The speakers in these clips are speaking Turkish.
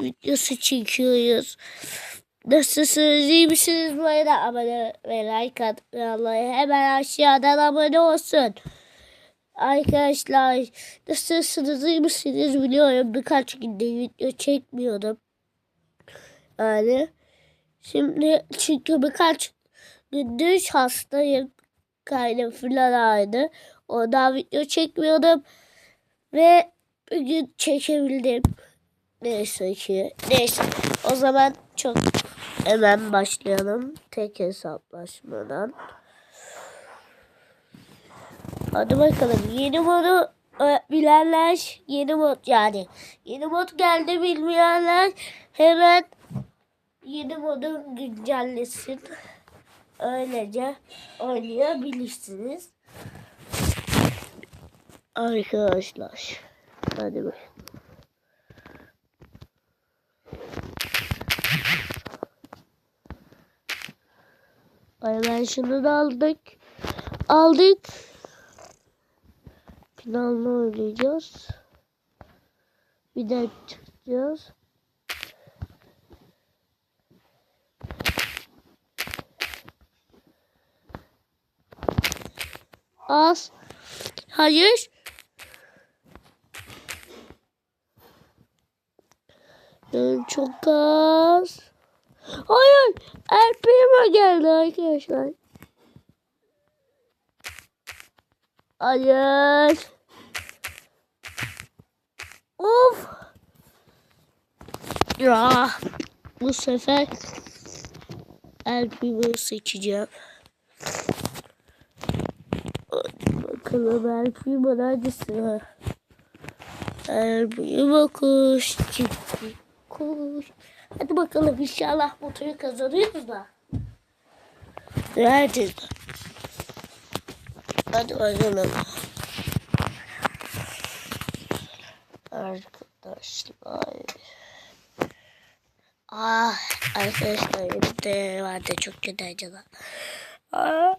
Videosu çekiyoruz. Nasılsınız iyi misiniz bu abone ve like atmayı hemen aşağıdan abone olsun. Arkadaşlar nasılsınız iyi misiniz biliyorum birkaç günde video çekmiyordum. Yani şimdi çünkü birkaç gündür hastayım. Kaynım falan ağrıdı. Ondan video çekmiyordum. Ve bugün çekebildim. Neyse ki. Neyse. O zaman çok hemen başlayalım. Tek hesaplaşmadan. Hadi bakalım. Yeni modu bilenler yeni mod yani. Yeni mod geldi bilmeyenler hemen yeni modu güncellesin. Öylece oynayabilirsiniz. Arkadaşlar. Hadi bakalım. Ay ben şunu da aldık. Aldık. Planlı oynayacağız. Bir de çıkacağız. Az. Hayır. Çok az. Hayır. El Primo geldi arkadaşlar. Hayır. Of. Ya. Bu sefer El Primo'yu seçeceğim. Hadi bakalım El Primo neredesin? El Primo kuş çıktı. Hadi bakalım inşallah motoru kazanıyoruz da. Nerede? Hadi bakalım. Arkadaşlar. Ah arkadaşlar de vardı çok kötü acaba. Ah.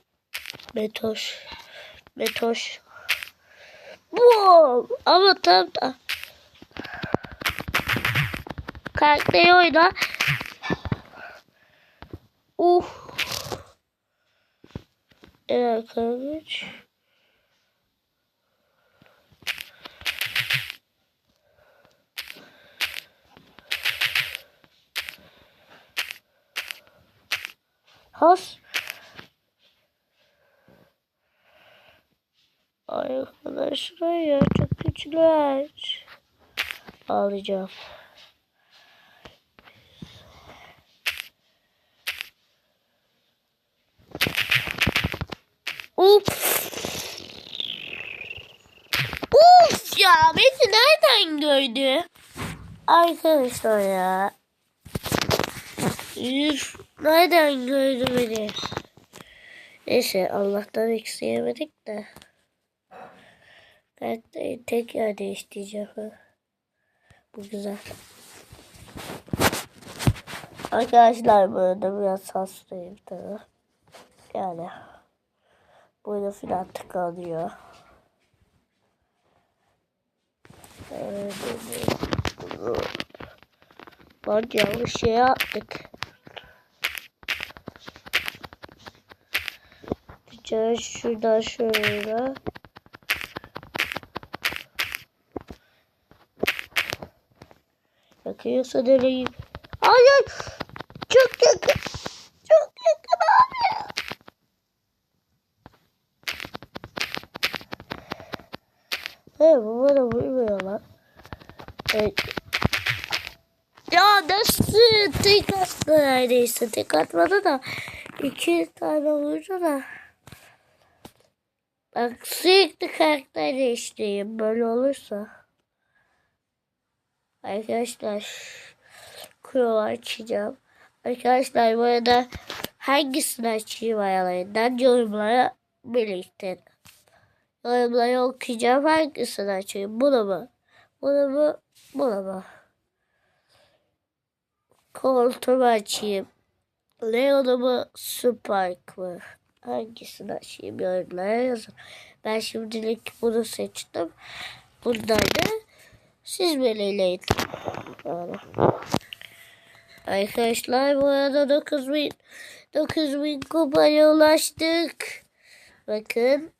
Metoş. Metoş. Wow. Ama tam da. Karakteri oyna. Uh. Evet kardeş. Has. Arkadaşlar ya çok güçler. Alacağım. Uf. Uf ya beni nereden gördü? Arkadaşlar ya. Üf, nereden gördü beni? Neyse Allah'tan eksiyemedik de. Karakteri tekrar değiştireceğim. Bu güzel. Arkadaşlar burada biraz hastayım tabii. Yani burada filan tıkanıyor. Evet, Bak yanlış şey yaptık. Şöyle şuradan şöyle. Yakıyorsa deneyin. Hayır. Çok yakın. Çok yakın abi. He bana vurmuyor lan. Evet. Ya nasıl tek attı neredeyse. Tek atmadı da. iki tane vurdu da. Bak sürekli karakter değiştireyim. Böyle olursa. Arkadaşlar. Kuro açacağım. Arkadaşlar bu arada hangisini açayım aralarından yorumlara belirtin. Yorumları okuyacağım. Hangisini açayım? Bunu mu? Bunu mu? Bunu mu? Koltuğumu açayım. Leon'u mu? Spark mı? Hangisini açayım yorumlara yazın. Ben şimdilik bunu seçtim. Bunlar da Siz belirleyin. Yani. Arkadaşlar bu arada 9000 9000 kupaya ulaştık. Bakın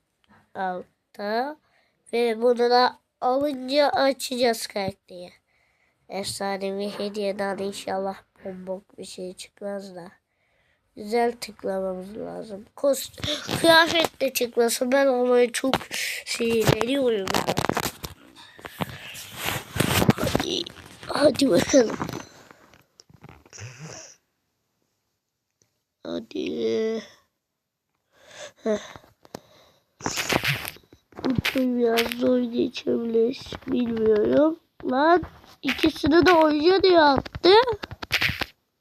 altta ve bunu da alınca açacağız karakteri. Efsanevi hediyeden inşallah bombok bir şey çıkmaz da. Güzel tıklamamız lazım. Kost kıyafet de çıkmasın. Ben olmayı çok sinirleniyorum. Hadi, hadi bakalım. Hadi. Heh. Bu biraz zor geçebilir. Bilmiyorum. Lan ikisini de oyuncu diye attı.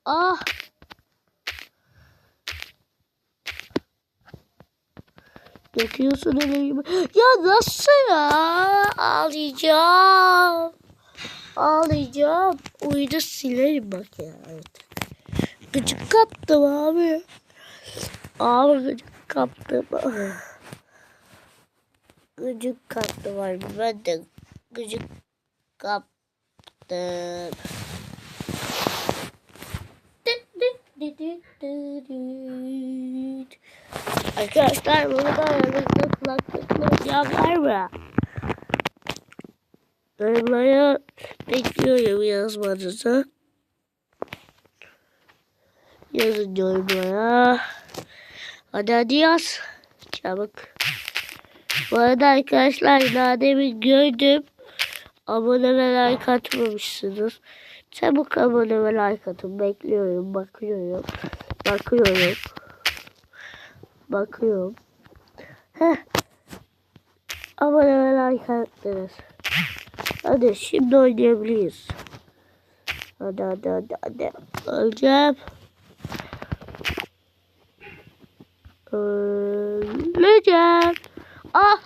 Ah. Yakıyorsun elimi. Ya nasıl ya? Ağlayacağım. Ağlayacağım. Oyunu silerim bak ya. Evet. Gıcık kaptım abi. Abi gıcık kaptım. Gıcık kaptım abi. Ben de gıcık kaptım. Arkadaşlar burada aranızda kulaklıkla cam var mı? Yorumlara bekliyorum yazmanızı. Yazın yorumlara. Hadi hadi yaz. Çabuk. Bu arada arkadaşlar daha demin gördüm. Abone ve like atmamışsınız. Çabuk abone ve like atın. Bekliyorum. Bakıyorum. Bakıyorum. Bakıyorum. Heh. Abone ve like attınız. Hadi şimdi oynayabiliriz. Hadi hadi hadi hadi. Öleceğim. Öleceğim. Ah.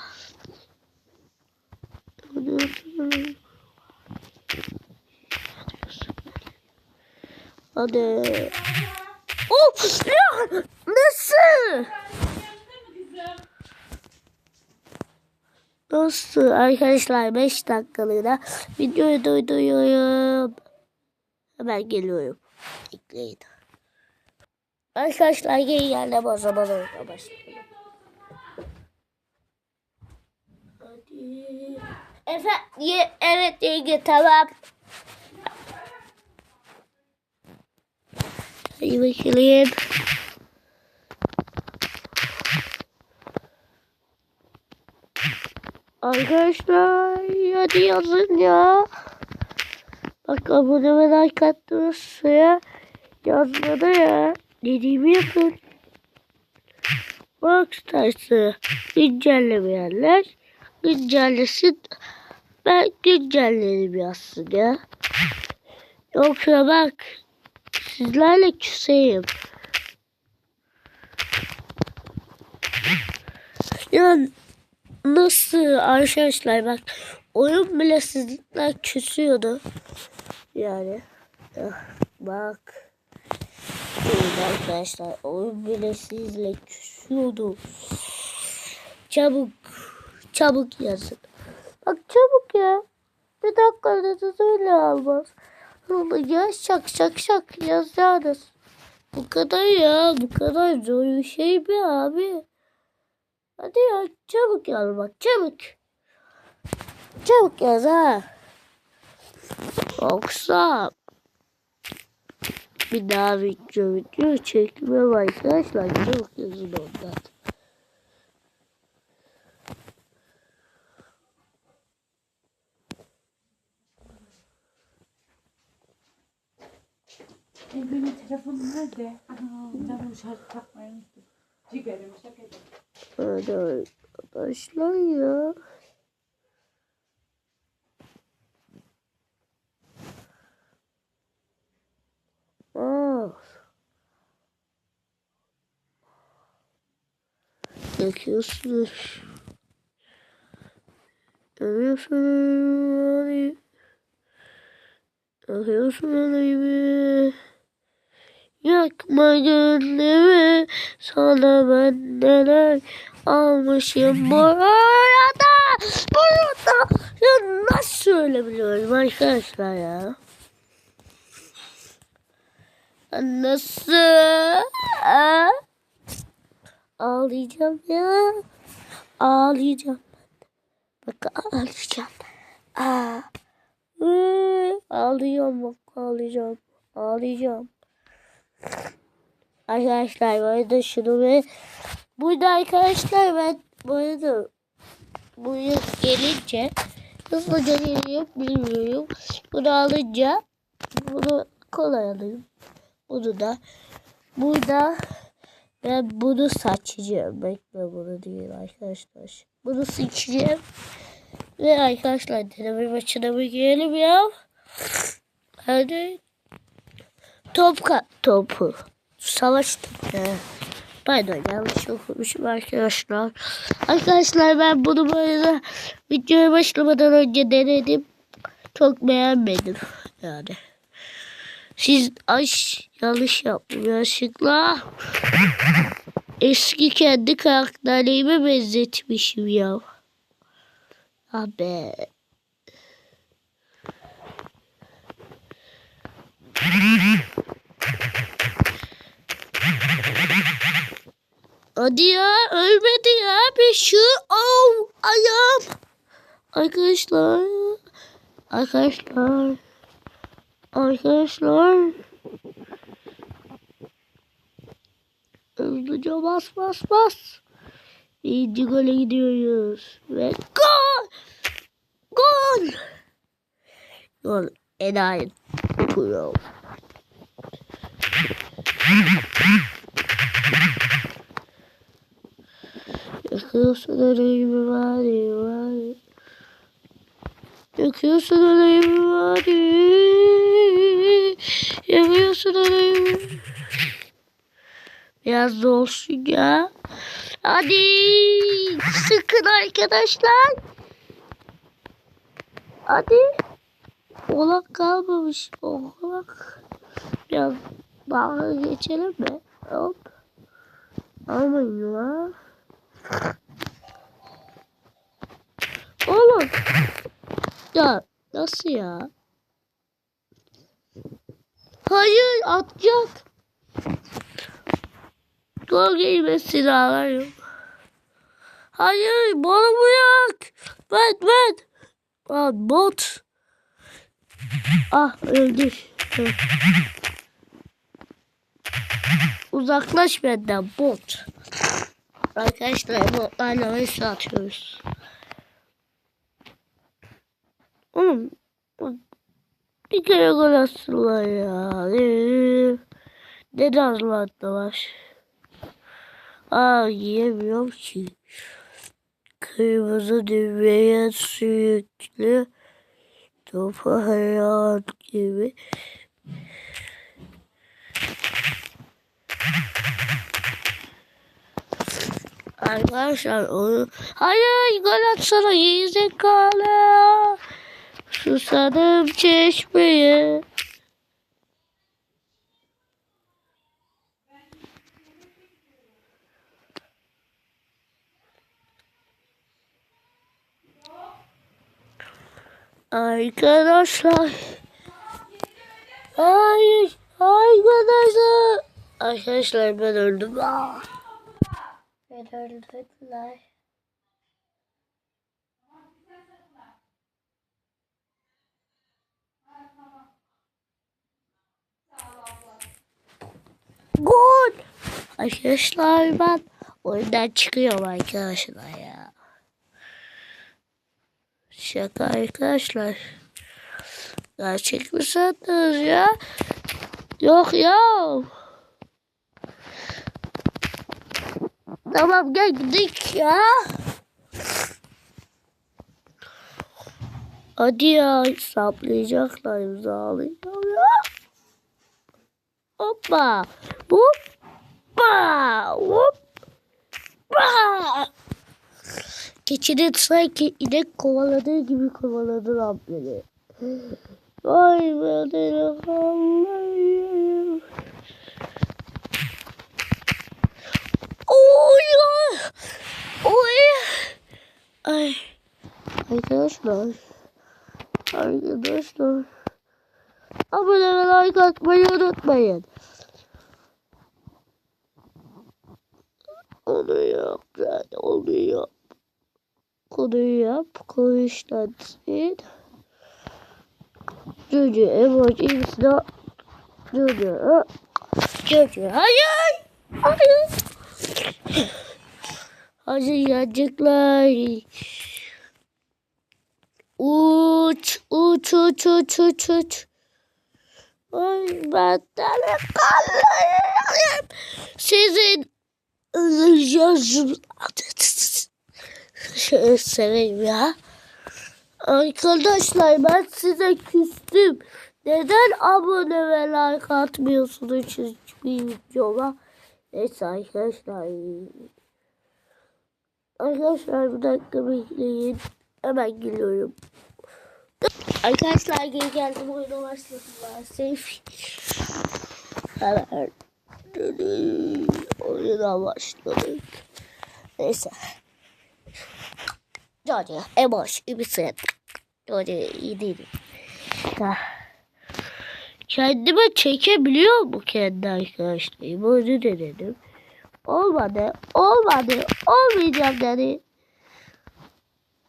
Hadi. Of! Ya! Nasıl? Nasıl? Arkadaşlar 5 dakikalığına videoyu durduruyorum. Hemen geliyorum. Bekleyin. Arkadaşlar geri geldim o zaman oyuna başlayalım. Efendim, evet yenge tamam. Hadi bakalım. Arkadaşlar hadi yazın ya. Bak abone ve like attınız suya yazmadı ya. Dediğimi yapın. Rockstars'ı güncellemeyenler güncellesin. Ben güncellerim yazsın ya. Yoksa bak sizlerle küseyim. Ya nasıl arkadaşlar bak oyun bile sizden küsüyordu. Yani ah, bak. Arkadaşlar oyun bile sizle küsüyordu. Çabuk çabuk yazın. Bak çabuk ya. Bir dakikada da öyle almaz. Ya şak şak şak yazacağız. Bu kadar ya. Bu kadar zor bir şey mi abi? Hadi ya çabuk yaz bak çabuk. Çabuk yaz ha. Yoksa bir daha video video çekmem arkadaşlar. Çabuk yazın ondan. E, benim telefonum nerede? Ana, ben şarkı takmayı unuttum. Ciğerim şaka. Hadi arkadaşlar ya. Aa. Yakıyorsunuz. Yanıyorsunuz. Yakıyorsunuz. Yakma gönlümü sana ben neler almışım bu arada burada Ya nasıl söyleyebiliyorum arkadaşlar ya? Nasıl? Aa, Ağlayacağım ya. Ağlayacağım. Bak ağlayacağım. Aa. Ağlıyorum bak ağlayacağım. Ağlayacağım. Arkadaşlar bu arada şunu ve burada arkadaşlar ben bu arada buraya gelince hızlıca geliyorum bilmiyorum. Bunu alınca bunu kolay alayım. Bunu da burada ben bunu saçacağım. Bekle bunu değil arkadaşlar. Bunu seçeceğim. Ve arkadaşlar deneme maçına mı girelim ya? Hadi. Top topu. Savaş topu. Pardon yanlış okumuşum arkadaşlar. Arkadaşlar ben bunu böyle videoya başlamadan önce denedim. Çok beğenmedim yani. Siz ay yanlış yaptım yanlışlıkla. Eski kendi karakterlerime benzetmişim ya. Abi. Hadi ya ölmedi ya bir şu oh ayağım. Arkadaşlar. Arkadaşlar. Arkadaşlar. Hızlıca bas bas bas. İkinci gole gidiyoruz. Ve gol! Gol! Gol. Enayi. Pro. Yakıyorsun öleğimi var var. Yakıyorsun öleğimi var Yakıyorsun öleğimi. Biraz da olsun ya. Hadi sıkın arkadaşlar. Hadi. Olak kalmamış. Olak. Biraz daha geçelim mi? Hop. Aman ya. Oğlum. Ya nasıl ya? Hayır atacak. Gol gelmesi silahlar yok. Hayır bana bırak. Ben ben. Aa, bot. Ah öldü. Uzaklaş benden bot. Arkadaşlar botlarla mesaj atıyoruz. Oğlum bir kere gol atsınlar ya. Ee, Neden attılar? Aa yiyemiyorum ki. Kırmızı düğmeye sürekli topu hayat gibi. Arkadaşlar onu... Hayır iyi zekalı. Susadım çeşmeye. Arkadaşlar. Hayır. Arkadaşlar. Arkadaşlar ben öldüm. Aa. Ben öldürdüler. Gol. Arkadaşlar ben oyundan çıkıyorum arkadaşlar ya. Şaka arkadaşlar. Gerçek mi sandınız ya? Yok ya. Tamam gel gidelim ya. Hadi ya saplayacaklar imzalayacağım ya. Hoppa. Hoppa. Hoppa. Keçinin sanki inek kovaladığı gibi kovaladı lan beni. Vay be Allah'ım. Oy ay. Oy. Ay. Arkadaşlar. Arkadaşlar. Abone ve like atmayı unutmayın. Onu yap. Yani onu yap. Konuyu yap. Konuşlansın. Çocuğu emoji isla. Çocuğu. Çocuğu. Hayır. Hayır. Hayır gelecekler. Uç, uç, uç, uç, uç, uç. Ay ben delikanlıyım. Sizin yazım şey seveyim ya. Arkadaşlar ben size küstüm. Neden abone ve like atmıyorsunuz hiçbir videoma? Neyse arkadaşlar. Arkadaşlar bir dakika bekleyin. Hemen geliyorum. Arkadaşlar geri geldim oyuna başladım. Safe. Hemen. Oyuna başladık. Neyse. George, Emoş, Ümit'in. George iyi değil. Ha. Kendime çekebiliyor mu kendi arkadaşlarım? Onu denedim. Olmadı, olmadı, olmayacak dedi.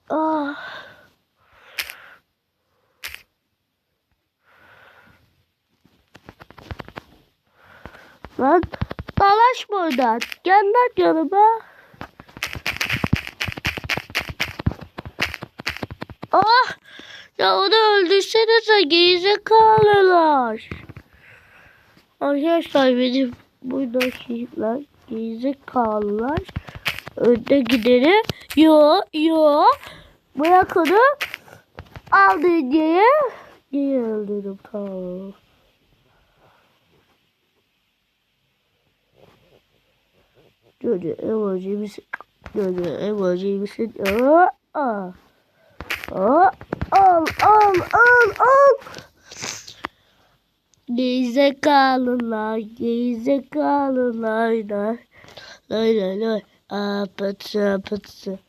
Ah. Lan dalaş buradan. Gel lan yanıma. Ah! Ya onu öldürsenize gerizekalılar. Arkadaşlar benim buradakiler gerizekalılar. Önde gideni yo yo bırak onu aldın diye diye öldürdüm tamam. Çocuğu emoji misin? Çocuğu emoji misin? Aa, aa. Aa, al al al al. Gerizekalılar, gerizekalılar. Lay lay lay lay. Apıtsı apıtsı.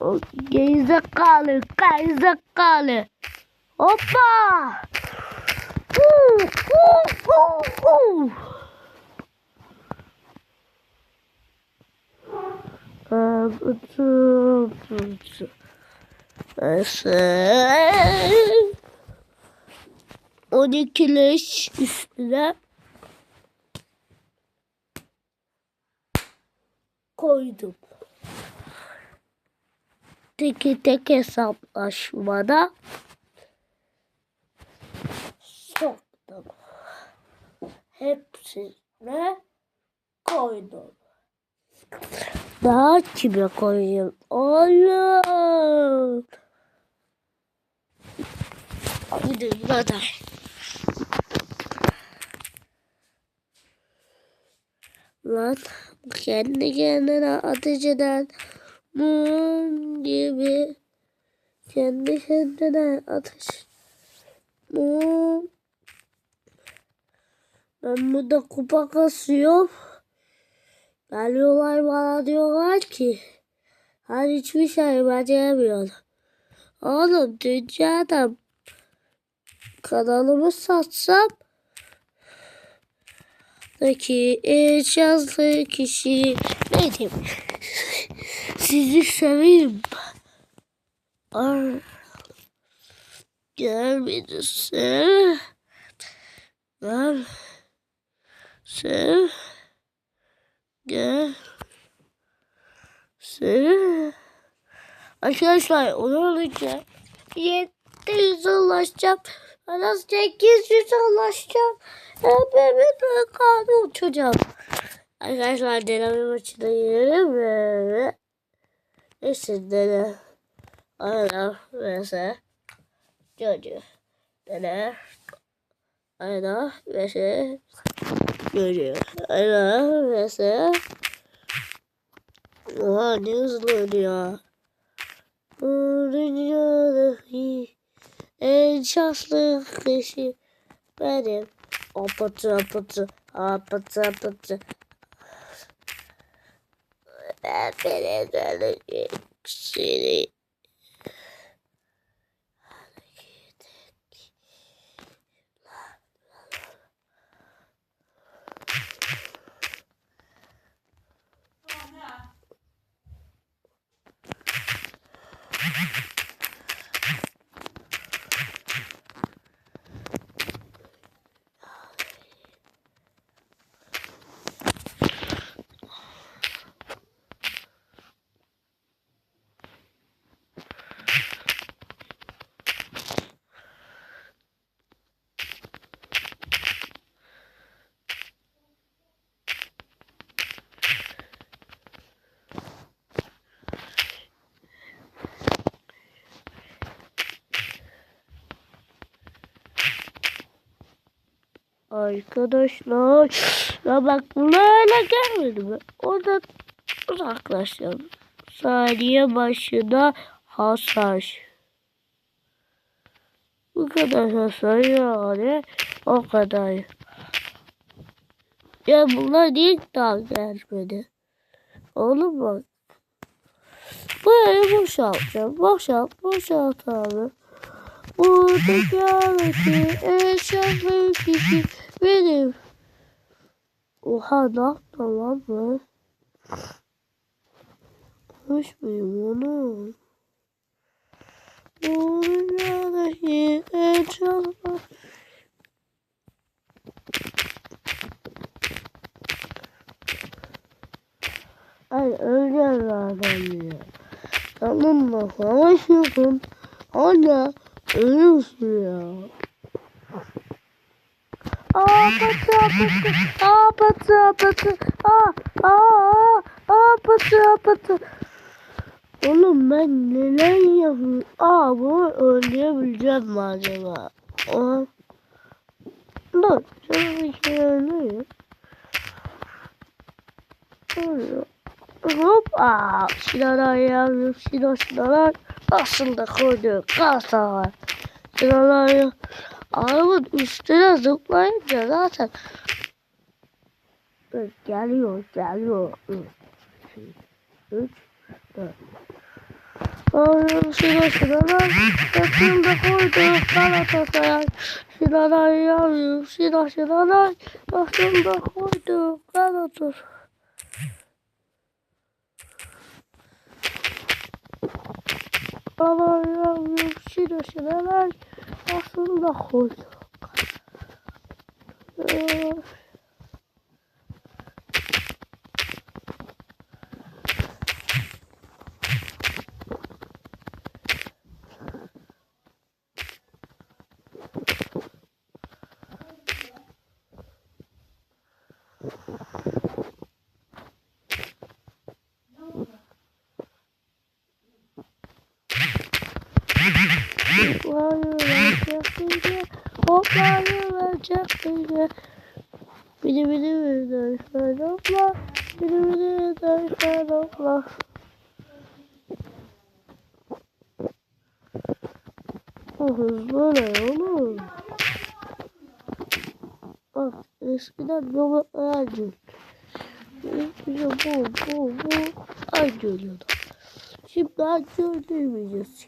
O gerizekalı, gerizekalı. Hoppa. Uh, uh, uh, uh. Apıtsı apıtsı. Nasıl? 12 leş üstüne koydum. Tek tek hesaplaşmada soktum. Hepsine koydum. Daha kime koyayım? Oğlum. Hadi hadi. Lan kendi kendine ateş eden mum gibi kendi kendine ateş mum. Ben burada kupa kasıyorum. Geliyorlar bana diyorlar ki hani hiçbir şey beceremiyorum oğlum dünyada kanalımı satsam Daki en şanslı kişi benim. Sizi seveyim. Ar Gel beni sev. Gel. Sev. Arkadaşlar onu olunca 700 ulaşacağım. Ben 800 ulaşacağım. Hepimiz kanı uçacağım. Arkadaşlar deneme maçına girelim ve neyse dene. Aynen mesela çocuğu. Dene. Aynen mesela çocuğu. Aynen mesela Oha ne hızlı oynuyor. Bu dünyadaki en şanslı kişi benim. Apatı apatı apatı apatı. Ben beni dönecek seni. Arkadaşlar ya bak bunlarla gelmedi mi? Oradan uzaklaşalım. Saniye başına hasar. Bu kadar hasar yani o kadar. Ya bunlar niye daha gelmedi? Oğlum bak. Burayı boşaltacağım. Boşalt, boşalt abi. Buradaki çok büyük kişi benim. Oha ne yaptın lan ben? Hoş muyum onu? Buradaki en çok Ay öleceğiz zaten ya. Tamam mı? Savaşıyorsun. Hala ölüyorsun ya. Aa patı patı. Aa patı patı. Aa aa aa patı patı. Oğlum ben neler yapıyorum? Aa bunu öldürebileceğim mi acaba? Aa. Dur. Şöyle bir şey öldüreyim. Oluyor. Hop. Aa. Silahlar yavrum. Silah silahlar. Aslında koydu. Kasa. Silahlar ya. Arabanın üstüne zıplayınca zaten Dur, geliyor, geliyor. Üç, iki, üç, dört. Ağrım şuna şuralar, yakında koydu Galatasaray. Şuralar yavrum, şuna şuralar, yakında koydu Galatasaray. Baba yavrum, şuna şuralar, aslında. Ee, Hoplayıverecek hoplayıverecek Bini bini bini dönüşler hopla Bini bini dönüşler hopla O hızlı ne oğlum? Bak eskiden baba acil. Bize bu bu bu acil diyordu. Şimdi acil demeyeceğiz.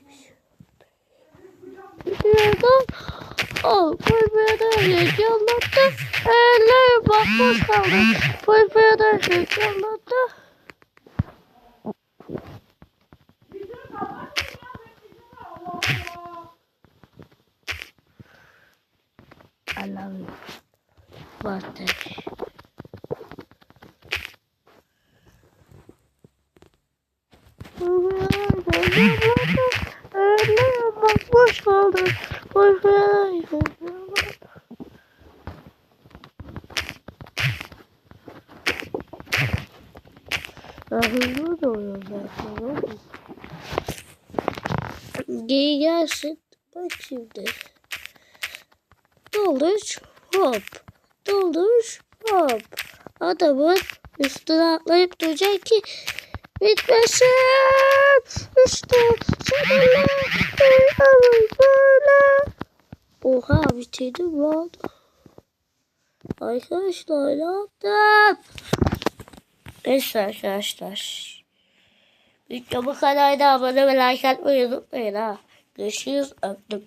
Gidiyordu. Al koymaya heyecanlandı. Eller bakmaz kaldı. Koymaya da heyecanlandı. I love you. Birthday. Eller bakmış kaldı. Koymaya da Hızlı da oluyor zaten. Geri gelsin. Bak şimdi. Dolduruş hop. Dolduruş hop. Adamın üstüne atlayıp duracak ki bitmesin. İşte seninle böyle. Oha bitirdim lan. Arkadaşlar ne yaptım? Neyse arkadaşlar. Video bu kadardı. Abone ve like atmayı unutmayın ha. Görüşürüz. Öptüm.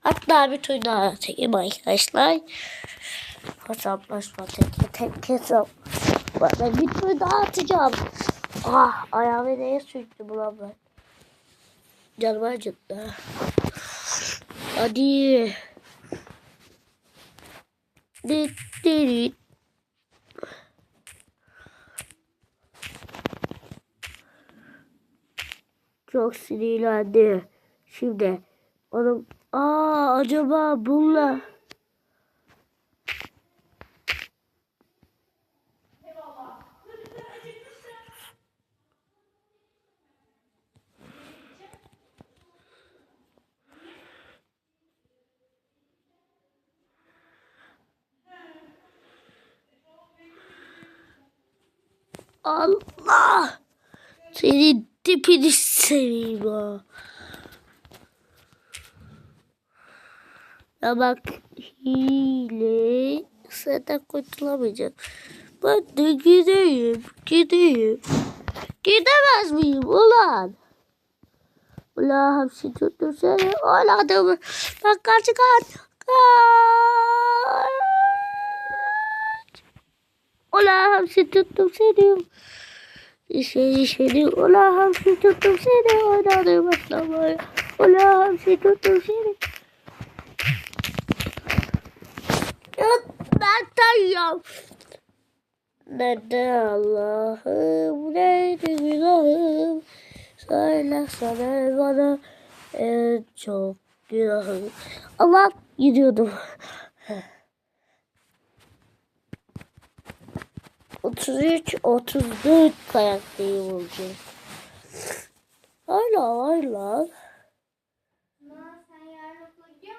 Hatta bir tur daha atayım arkadaşlar. Hesaplaşma tek tek hesap. Ben bir tur daha atacağım. Ah ayağımı neye sürttüm ulan ben. Canım acıttı. Hadi. Dit dit. Çok sinirlendi. Şimdi onun aa acaba bununla Allah tipini seveyim ha. Ya bak hile senden kurtulamayacağım. Ben de gideyim gideyim. Gidemez miyim ulan? Ulan hapsi tuttum seni. Ulan adamı. Bak kaç kaç. Kaç. Ulan hapsi tuttum seni. İşe işe Ulan hapsi tuttum seni. Oynadım atlamaya. Ulan hapsi tuttum seni. Ya ben tanıyorum. Neden Allah'ım neydi günahım Söyle sana bana en çok günahım Allah gidiyordum Otuz üç, otuz dört karakteri olacak. Hala hala.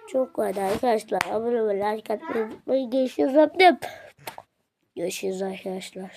Çok var arkadaşlar. Abone olmayı, like atmayı unutmayın. Görüşürüz. Öptüm. Görüşürüz arkadaşlar.